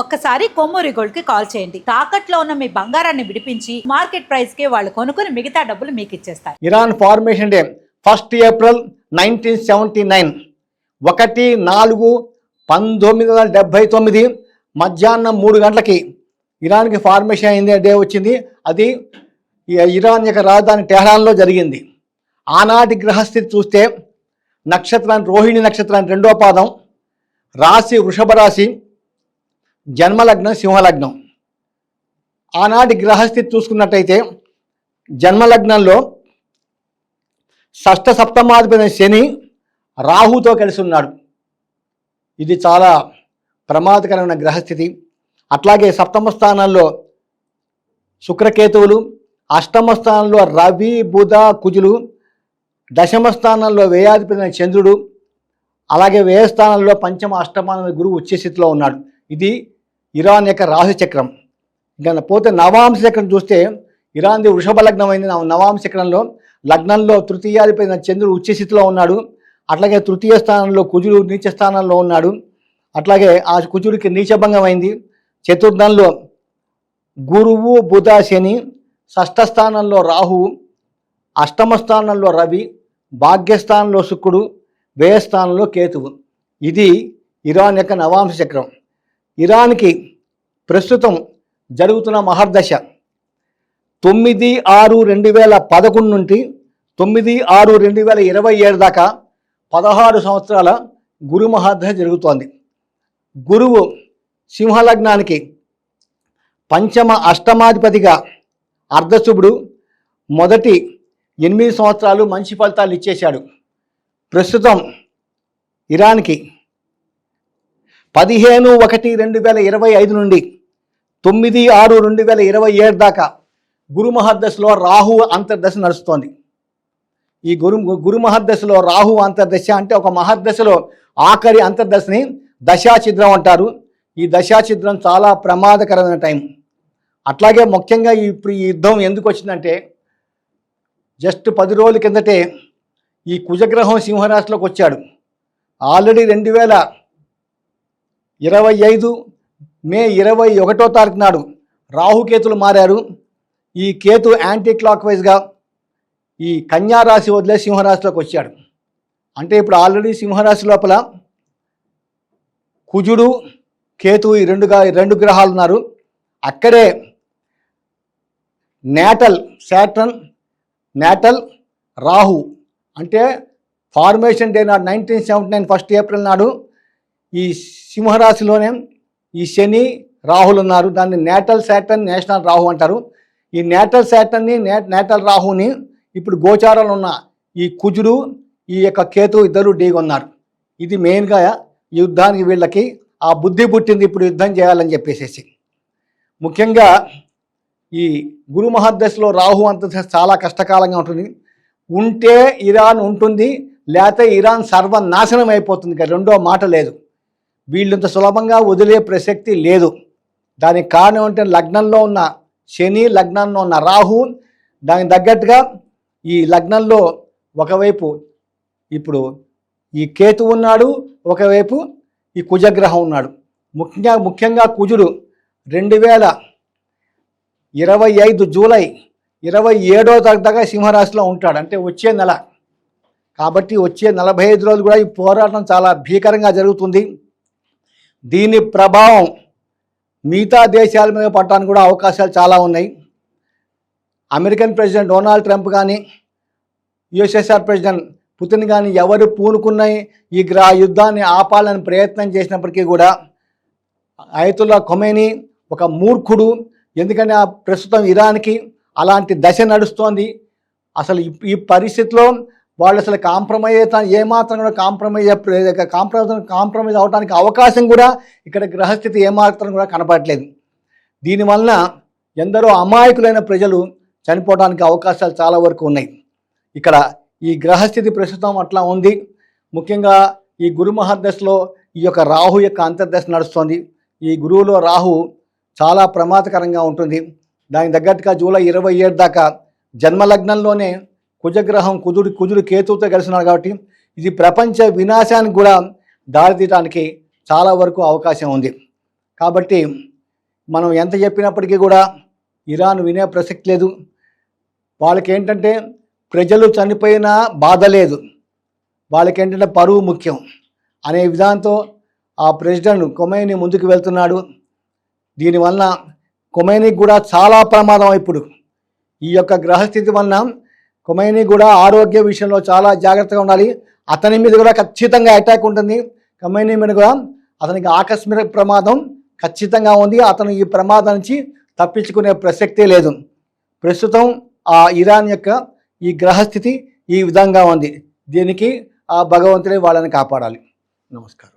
ఒక్కసారి కొమ్మూరి గోల్డ్కి కాల్ చేయండి. తాకట్లో ఉన్న మీ బంగారాన్ని విడిపించి మార్కెట్ ప్రైస్కి వాళ్ళు కొనుక్కుని మిగతా డబ్బులు మీకు ఇచ్చేస్తారు. Iran formation day first April nineteen seventy nine ఒకటి నాలుగు పంతొమ్మిది వందల డెబ్భై తొమ్మిది మధ్యాహ్నం మూడు గంటలకి ఇరాన్కి ఫార్మేషన్ అయింది డే వచ్చింది. అది ఇరాన్ యొక్క రాజధాని టెహరాన్లో జరిగింది. ఆనాటి గ్రహస్థితి చూస్తే నక్షత్రాన్ని రోహిణి నక్షత్రాన్ని రెండో పాదం రాశి వృషభ రాశి జన్మలగ్నం సింహలగ్నం. ఆనాటి గ్రహస్థితి చూసుకున్నట్టయితే జన్మలగ్నంలో షష్ఠ సప్తమాధిపతి శని రాహుతో కలిసి ఉన్నాడు. ఇది చాలా ప్రమాదకరమైన గ్రహస్థితి అట్లాగే సప్తమ స్థానంలో శుక్రకేతువులు అష్టమ స్థానంలో రవి బుధ కుజులు దశమ స్థానంలో వ్యయాధిపతి చంద్రుడు అలాగే వేయస్థానంలో పంచమ అష్టమాన గురువు ఉచ్చస్థితిలో ఉన్నాడు. ఇది ఇరాన్ యొక్క రాహు చక్రం. ఇంకా పోతే నవాంశ చక్రం చూస్తే ఇరాన్ది వృషభ లగ్నమైంది. అయింది నవాంశ చక్రంలో లగ్నంలో తృతీయాధిపతి చంద్రుడు ఉచ్చ స్థితిలో ఉన్నాడు. అట్లాగే తృతీయ స్థానంలో కుజుడు నీచ స్థానంలో ఉన్నాడు. అట్లాగే ఆ కుజుడికి నీచభంగమైంది. అయింది చతుర్థంలో గురువు బుధ శని షష్ఠ స్థానంలో రాహువు అష్టమ స్థానంలో రవి భాగ్యస్థానంలో శుక్రుడు వ్యయస్థానంలో కేతువు. ఇది ఇరాన్ యొక్క నవాంశ చక్రం. ఇరాన్కి ప్రస్తుతం జరుగుతున్న మహర్దశ. తొమ్మిది ఆరు రెండు వేల పదకొండు నుండి తొమ్మిది ఆరు రెండు వేల ఇరవై ఏడు దాకా పదహారు సంవత్సరాల గురు మహర్దశ జరుగుతోంది. గురువు సింహలగ్నానికి పంచమ అష్టమాధిపతిగా అర్ధశుభుడు మొదటి ఎనిమిది సంవత్సరాలు మంచి ఫలితాలు ఇచ్చేశాడు. ప్రస్తుతం ఇరాన్కి పదిహేను ఒకటి రెండు వేల ఇరవై ఐదు నుండి తొమ్మిది ఆరు రెండు వేల ఇరవై ఏడు దాకా గురు మహర్దశలో రాహు అంతర్దశ నడుస్తోంది. ఈ గురు గురు మహర్దశలో రాహు అంతర్దశ అంటే ఒక మహర్దశలో ఆఖరి అంతర్దశని దశాఛిద్రం అంటారు. ఈ దశాఛిద్రం చాలా ప్రమాదకరమైన టైం. అట్లాగే ముఖ్యంగా ఈ- ఇప్పుడు ఈ యుద్ధం ఎందుకు వచ్చిందంటే జస్ట్ పది రోజుల కిందటే ఈ కుజగ్రహం సింహరాశిలోకి వచ్చాడు. ఆల్రెడీ రెండు వేల ఇరవై ఐదు మే ఇరవై ఒకటో తారీఖు నాడు రాహుకేతులు మారారు. ఈ కేతు యాంటీ క్లాక్ వైజ్గా ఈ కన్యారాశి వదిలే సింహరాశిలోకి వచ్చాడు. అంటే ఇప్పుడు ఆల్రెడీ సింహరాశి లోపల కుజుడు కేతు ఈ రెండుగా ఈ రెండు గ్రహాలు ఉన్నారు. అక్కడే నేటల్ శాటర్న్ నేటల్ రాహు అంటే ఫార్మేషన్ డే నాడు nineteen seventy nine first April నాడు ఈ సింహరాశిలోనే ఈ శని రాహులు ఉన్నారు. దాన్ని నేటల్ శాటన్ నేషనల్ రాహు అంటారు. ఈ నేటల్ శాటన్ని నే నేటల్ రాహుని ఇప్పుడు గోచారాలు ఉన్న ఈ కుజుడు ఈ యొక్క కేతు ఇద్దరు ఢీగొన్నారు ఇది మెయిన్గా యుద్ధానికి వీళ్ళకి ఆ బుద్ధి పుట్టింది ఇప్పుడు యుద్ధం చేయాలని చెప్పేసేసి. ముఖ్యంగా ఈ గురు మహాదశలో రాహు అంత చాలా కష్టకాలంగా ఉంటుంది. ఉంటే ఇరాన్ ఉంటుంది లేకపోతే ఇరాన్ సర్వనాశనం అయిపోతుంది. రెండో మాట లేదు. వీళ్ళంత సులభంగా వదిలే ప్రసక్తి లేదు. దానికి కారణం ఏంటంటే లగ్నంలో ఉన్న శని లగ్నంలో ఉన్న రాహు దానికి తగ్గట్టుగా ఈ లగ్నంలో ఒకవైపు ఇప్పుడు ఈ కేతు ఉన్నాడు ఒకవైపు ఈ కుజగ్రహం ఉన్నాడు. ముఖ్యంగా ముఖ్యంగా కుజుడు రెండు వేల ఇరవై ఐదు జూలై ఇరవై ఏడో తగ్గ సింహరాశిలో ఉంటాడు. అంటే వచ్చే నెల. కాబట్టి వచ్చే నలభై ఐదు రోజులు కూడా ఈ పోరాటం చాలా భీకరంగా జరుగుతుంది. దీని ప్రభావం మిగతా దేశాల మీద పడటానికి కూడా అవకాశాలు చాలా ఉన్నాయి. అమెరికన్ ప్రెసిడెంట్ డొనాల్డ్ ట్రంప్ కానీ యుఎస్ఎస్ఆర్ ప్రెసిడెంట్ పుతిన్ కానీ ఎవరు పూనుకున్నాయి ఈ గ్రా యుద్ధాన్ని ఆపాలని ప్రయత్నం చేసినప్పటికీ కూడా అయతుల్లా ఖొమేని ఒక మూర్ఖుడు. ఎందుకంటే ఆ ప్రస్తుతం ఇరాన్కి అలాంటి దశ నడుస్తోంది. అసలు ఈ పరిస్థితిలో వాళ్ళు అసలు కాంప్రమైజ్ అవుతా ఏమాత్రం కూడా కాంప్రమైజ్ కాంప్రమైజ్ కాంప్రమైజ్ అవడానికి అవకాశం కూడా ఇక్కడ గ్రహస్థితి ఏమాత్రం కూడా కనపడట్లేదు దీనివలన ఎందరో అమాయకులైన ప్రజలు చనిపోవడానికి అవకాశాలు చాలా వరకు ఉన్నాయి. ఇక్కడ ఈ గ్రహస్థితి ప్రస్తుతం అట్లా ఉంది. ముఖ్యంగా ఈ గురు మహాదశలో ఈ యొక్క రాహు యొక్క అంతర్దశ నడుస్తోంది. ఈ గురువులో రాహు చాలా ప్రమాదకరంగా ఉంటుంది. దానికి తగ్గట్టుగా జూలై ఇరవై ఏడు దాకా జన్మలగ్నంలోనే కుజగ్రహం కుజుడు కుజుడు కేతువుతో ఉన్నారు కాబట్టి ఇది ప్రపంచ వినాశానికి కూడా దారితీయడానికి చాలా వరకు అవకాశం ఉంది. కాబట్టి మనం ఎంత చెప్పినప్పటికీ కూడా ఇరాన్ వినే ప్రసక్తి లేదు. వాళ్ళకి ఏంటంటే ప్రజలు చనిపోయినా బాధ లేదు. వాళ్ళకి ఏంటంటే పరువు ముఖ్యం. అనే విధానంతో ఆ ప్రెసిడెంట్ కొమైని ముందుకు వెళ్తున్నాడు. దీనివల్ల కొమైనికి కూడా చాలా ప్రమాదం ఇప్పుడు. ఈ యొక్క గ్రహస్థితి వలన కొమైని కూడా ఆరోగ్య విషయంలో చాలా జాగ్రత్తగా ఉండాలి. అతని మీద కూడా ఖచ్చితంగా అటాక్ ఉంటుంది. కొమైని మీద కూడా అతనికి ఆకస్మిక ప్రమాదం ఖచ్చితంగా ఉంది. అతను ఈ ప్రమాదం నుంచి తప్పించుకునే ప్రసక్తే లేదు. ప్రస్తుతం ఆ ఇరాన్ యొక్క ఈ గ్రహస్థితి ఈ విధంగా ఉంది. దీనికి ఆ భగవంతుడే వాళ్ళని కాపాడాలి. నమస్కారం.